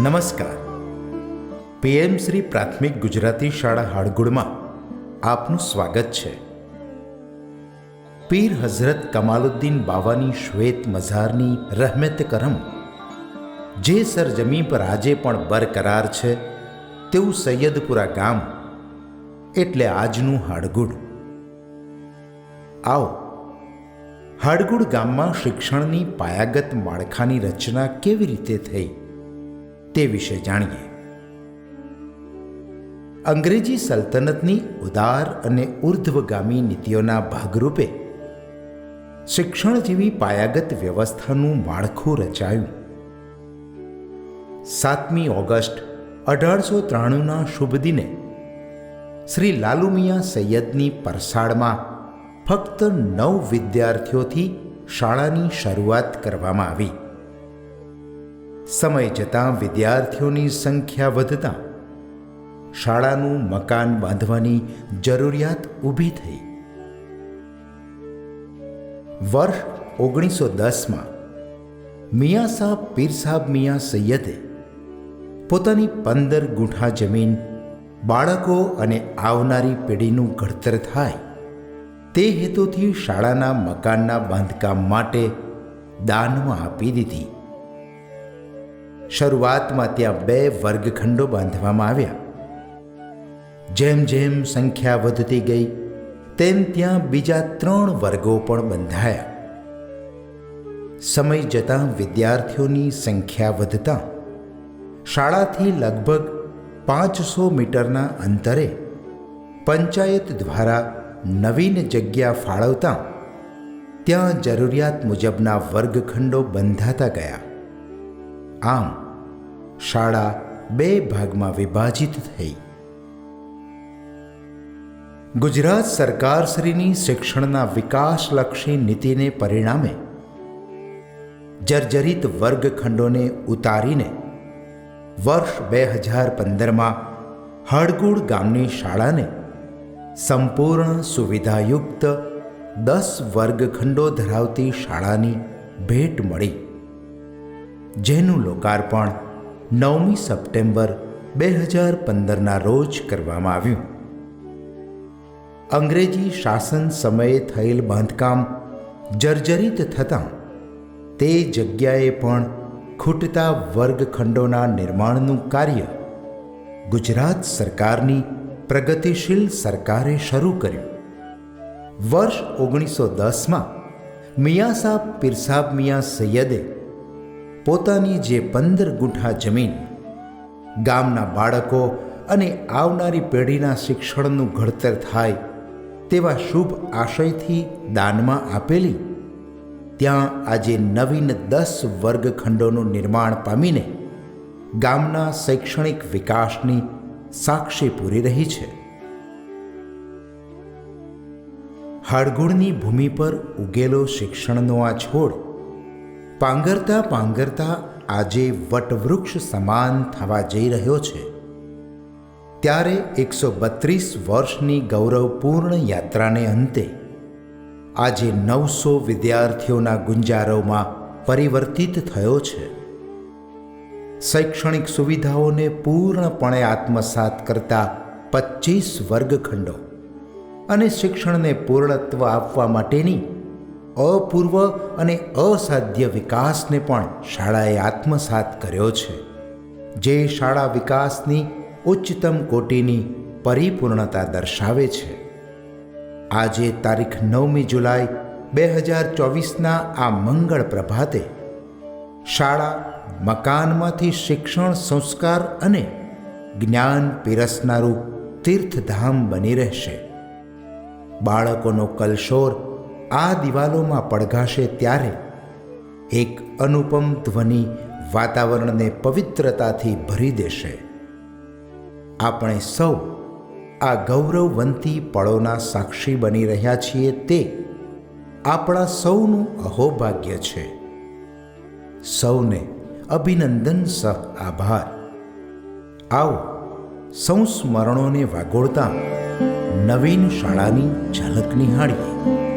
નમસ્કાર. પીએમ શ્રી પ્રાથમિક ગુજરાતી શાળા હાડગુડમાં આપનું સ્વાગત છે. પીર હઝરત કમાલુદ્દીન બાવાની શ્વેત મઝારની રહેમત કરમ, જે સરજમી પર આજે પણ બરકરાર છે, તેવું સૈયદપુરા ગામ એટલે આજનું હાડગુડ આવો હાડગુડ ગામમાં શિક્ષણની પાયાગત માળખાની રચના કેવી રીતે થઈ? તે વિશે જાણીએ. અંગ્રેજી સલ્તનતની ઉદાર અને ઉર્ધ્વગામી નીતિઓના ભાગરૂપે શિક્ષણ જેવી પાયાગત વ્યવસ્થાનું માળખું રચાયું. સાતમી ઓગસ્ટ અઢારસો ત્રાણુંના શુભ દિને શ્રી લાલુમિયા સૈયદની પરસાળમાં ફક્ત નવ વિદ્યાર્થીઓથી શાળાની શરૂઆત કરવામાં આવી. સમય જતાં વિદ્યાર્થીઓની સંખ્યા વધતા. શાળાનું મકાન બાંધવાની જરૂરિયાત ઊભી થઈ. વર્ષ ઓગણીસો દસમાં મિયા સાહેબ પીર મિયા સૈયદે પોતાની પંદર ગુંઠા જમીન, બાળકો અને આવનારી પેઢીનું ઘડતર થાય તે હેતુથી શાળાના મકાનના બાંધકામ માટે દાનમાં આપી દીધી. શરૂઆતમાં ત્યાં બે વર્ગખંડો બાંધવામાં આવ્યા. જેમ જેમ સંખ્યા વધતી ગઈ, તેમ ત્યાં બીજા ત્રણ વર્ગો પણ બંધાયા. સમય જતાં વિદ્યાર્થીઓની સંખ્યા વધતા, શાળાથી લગભગ પાંચસો મીટરના અંતરે પંચાયત દ્વારા નવીન જગ્યા ફાળવતા, ત્યાં જરૂરિયાત મુજબના વર્ગખંડો બંધાતા ગયા. આમ શાળા બે ભાગમાં વિભાજિત થઈ. ગુજરાત સરકારશ્રીની શિક્ષણના વિકાસલક્ષી નીતિને પરિણામે જર્જરિત વર્ગખંડોને ઉતારીને વર્ષ બે હજાર પંદરમાં હળગુડ ગામની શાળાને સંપૂર્ણ સુવિધાયુક્ત દસ વર્ગખંડો ધરાવતી શાળાની ભેટ મળી. જેનું લોકાર્પણ નવમી સપ્ટેમ્બર બે હજાર પંદરના રોજ કરવામાં આવ્યું. અંગ્રેજી શાસન સમયે થયેલ બાંધકામ જર્જરિત થતાં તે જગ્યાએ પણ ખૂટતા વર્ગખંડોના નિર્માણનું કાર્ય ગુજરાત સરકારની પ્રગતિશીલ સરકારે શરૂ કર્યું. વર્ષ ઓગણીસો દસમાં મિયાસાબ પીરસાબ મિયા સૈયદે પોતાની જે પંદર ગુંઠા જમીન, ગામના બાળકો અને આવનારી પેઢીના શિક્ષણનું ઘડતર થાય તેવા શુભ આશયથી દાનમાં આપેલી, ત્યાં આજે નવીન દસ વર્ગખંડોનું નિર્માણ પામીને ગામના શૈક્ષણિક વિકાસની સાક્ષી પૂરી રહી છે. હાડગુળની ભૂમિ પર ઉગેલો શિક્ષણનો આ છોડ પાંગરતા પાંગરતા આજે વટવૃક્ષ સમાન થવા જઈ રહ્યો છે. ત્યારે એકસો બત્રીસ વર્ષની ગૌરવપૂર્ણ યાત્રાને અંતે આજે નવસો વિદ્યાર્થીઓના ગુંજારોમાં પરિવર્તિત થયો છે. શૈક્ષણિક સુવિધાઓને પૂર્ણપણે આત્મસાત કરતા પચીસ વર્ગખંડો અને શિક્ષણને પૂર્ણત્વ આપવા માટેની અપૂર્વ અને અસાધ્ય વિકાસને પણ શાળાએ આત્મસાત કર્યો છે. જે શાળા વિકાસની ઉચ્ચતમ કોટીની પરિપૂર્ણતા દર્શાવે છે. આજે તારીખ નવમી જુલાઈ બે હજાર ચોવીસના આ મંગળ પ્રભાતે શાળા મકાનમાંથી શિક્ષણ, સંસ્કાર અને જ્ઞાન પીરસનારું તીર્થધામ બની રહેશે. બાળકોનો કલશોર આ દિવાલોમાં પડઘાશે ત્યારે એક અનુપમ ધ્વનિ વાતાવરણને પવિત્રતાથી ભરી દેશે. આપણે સૌ આ ગૌરવવંતી પળોના સાક્ષી બની રહ્યા છીએ તે આપણા સૌનું અહોભાગ્ય છે. સૌને અભિનંદન સહ આભાર. આવો સંસ્મરણોને વાગોળતા નવીન શાળાની ઝલક નિહાળીએ.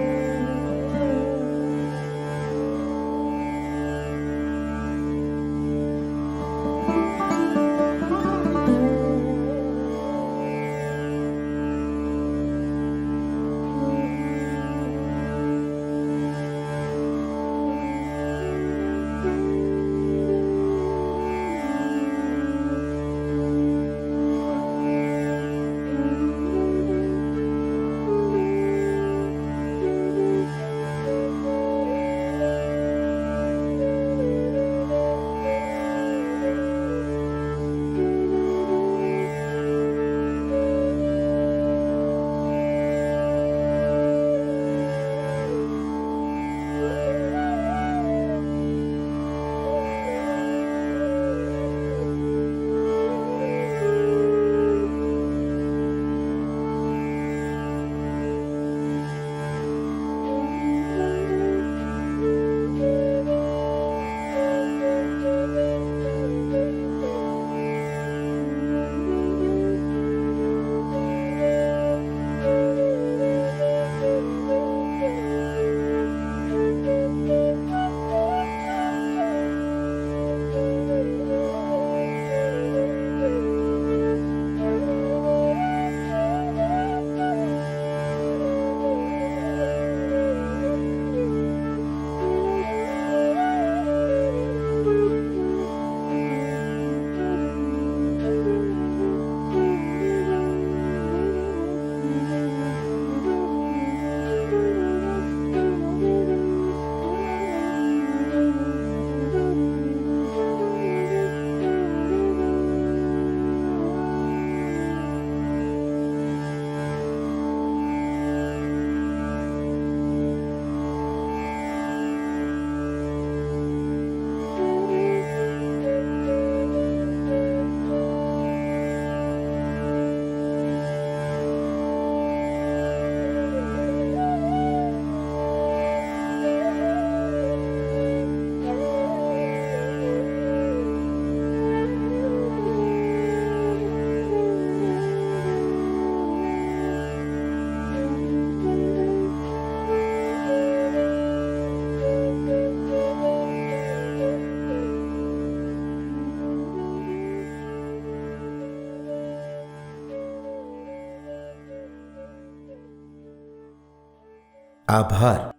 આભાર.